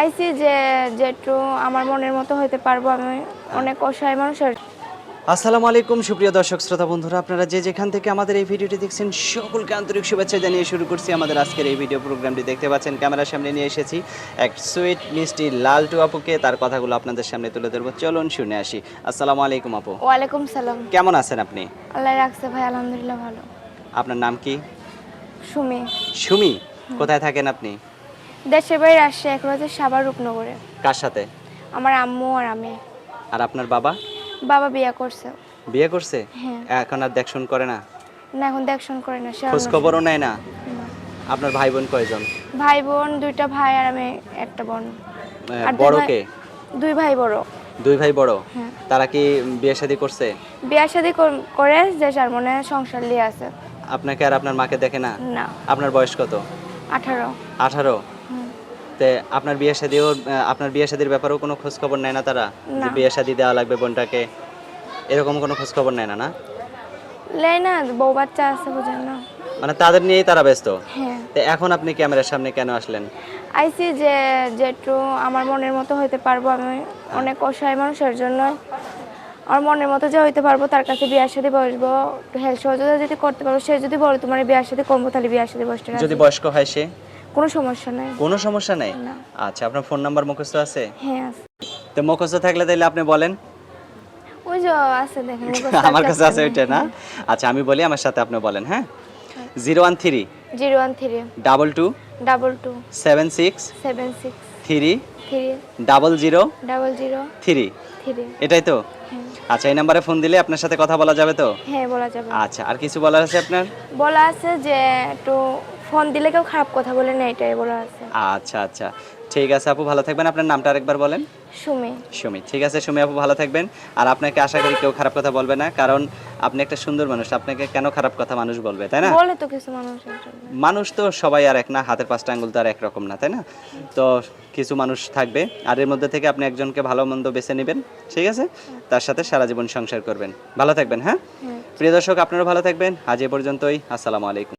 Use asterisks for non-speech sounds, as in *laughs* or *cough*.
আইসি যে যেটু আমার মনের মতো হইতে পারব আমি অনেক অসহায় মানুষের আসসালামু আলাইকুম সুপ্রিয় দর্শক শ্রোতা বন্ধুরা আপনারা যে যেখান থেকে আমাদের এই ভিডিওটি দেখছেন সকলকে আন্তরিক শুভেচ্ছা জানিয়ে শুরু করছি আমাদের আজকের এই ভিডিও প্রোগ্রামটি। দেখতে পাচ্ছেন ক্যামেরার সামনে নিয়ে এসেছি এক সুইট মিষ্টি লাল টু আপুকে তার কথাগুলো আপনাদের সামনে তুলে ধরবো। চলুন শুনে আসি। আসসালামু আলাইকুম আপু। ওয়ালাইকুম সালাম। কেমন আছেন আপনি? আল্লাহ রাখছে ভাই আলহামদুলিল্লাহ ভালো। আপনার নাম কি? সুমি। সুমি? কোথায় থাকেন আপনি? দেশের বাড়ি আসছে এখন হচ্ছে সাবার রূপনগরে। কার সাথে? আমার আম্মু আর আমি। আর আপনার বাবা? বাবা বিয়ে করছে। বিয়ে করছে? হ্যাঁ। এখন আর দেখশন করে না? না এখন দেখশন করে না সে খোঁজ খবরও নেয় না। আপনার ভাই বোন কয়জন? ভাই বোন দুইটা ভাই আর আমি একটা বোন। আর বড় কে? দুই ভাই বড়। দুই ভাই বড়? হ্যাঁ। তারা কি বিয়ে শাদী করছে? বিয়ে শাদি করে যে যার মনে সংসার নিয়ে আছে। আপনাকে আর আপনার মাকে দেখে না? না। আপনার বয়স কত? আঠারো। আঠারো। তে আপনার বিয়ে শাদিও আপনার বিয়ে শাদির ব্যাপারেও কোনো খোঁজ খবর নেয় না তারা? যে বিয়ে শাদি দেওয়া লাগবে বোনটাকে? এরকম কোনো খোঁজ খবর নেয় না না? লেই না বউ বাচ্চা আছে বুঝেন না। মানে তাদের নিয়েই তারা ব্যস্ত? হ্যাঁ। তো এখন আপনি ক্যামেরার সামনে কেন আসলেন? আইসি যে যেটু আমার মনের মতো হইতে পারব আমি। অনেক অসহায় মানুষের জন্য। আমার মনের মতো যে হইতে পারব তার কাছে বিয়ার সাথে বসবো। হেল্প সহযোগিতা যদি করতে পারব সে যদি বলে তোমার বিয়ার সাথে করব তাহলে বিয়ার সাথে বসতে। যদি বয়স্ক হয় সে? কোনো সমস্যা নাই। কোনো সমস্যা নেই? না। আচ্ছা আপনার ফোন নাম্বার মুখস্থ আছে? হ্যাঁ আছে। তো মুখস্থ থাকলে তাহলে আপনি বলেন। ওই যে আছে দেখেন *laughs* আমার কাছে আছে ওইটা না? আচ্ছা আমি বলি আমার সাথে আপনি বলেন হ্যাঁ? Zero one three zero one three double two double two seven six seven six three three double zero double zero three. Three. এটাই তো? হ্যাঁ। আচ্ছা এই নাম্বারে ফোন দিলে আপনার সাথে কথা বলা যাবে তো? হ্যাঁ বলা যাবে। আচ্ছা আর কিছু বলার আছে আপনার? বলা আছে যে একটু ফোন দিলে কেউ খারাপ কথা বলে না এটাই বলা আছে। আচ্ছা আচ্ছা। ঠিক আছে আপু ভালো থাকবেন। আপনার নামটা আরেকবার বলেন। সুমি। সুমি। ঠিক আছে সুমি আপু ভালো থাকবেন। আর আপনাকে আশা করি কেউ খারাপ কথা বলবে না কারণ আপনি একটা সুন্দর মানুষ আপনাকে কেন খারাপ কথা মানুষ বলবে তাই না? বলে তো কিছু জন্য। মানুষ তো সবাই আর এক না হাতের পাঁচটা আঙ্গুল তো আর একরকম না তাই না? তো কিছু মানুষ থাকবে আর এর মধ্যে থেকে আপনি একজনকে ভালো মন্দ বেছে নেবেন ঠিক আছে? তার সাথে সারা জীবন সংসার করবেন। ভালো থাকবেন হ্যাঁ? হ্যাঁ প্রিয় দর্শক আপনারা ভালো থাকবেন। আজ এ পর্যন্তই। আসসালামু আলাইকুম।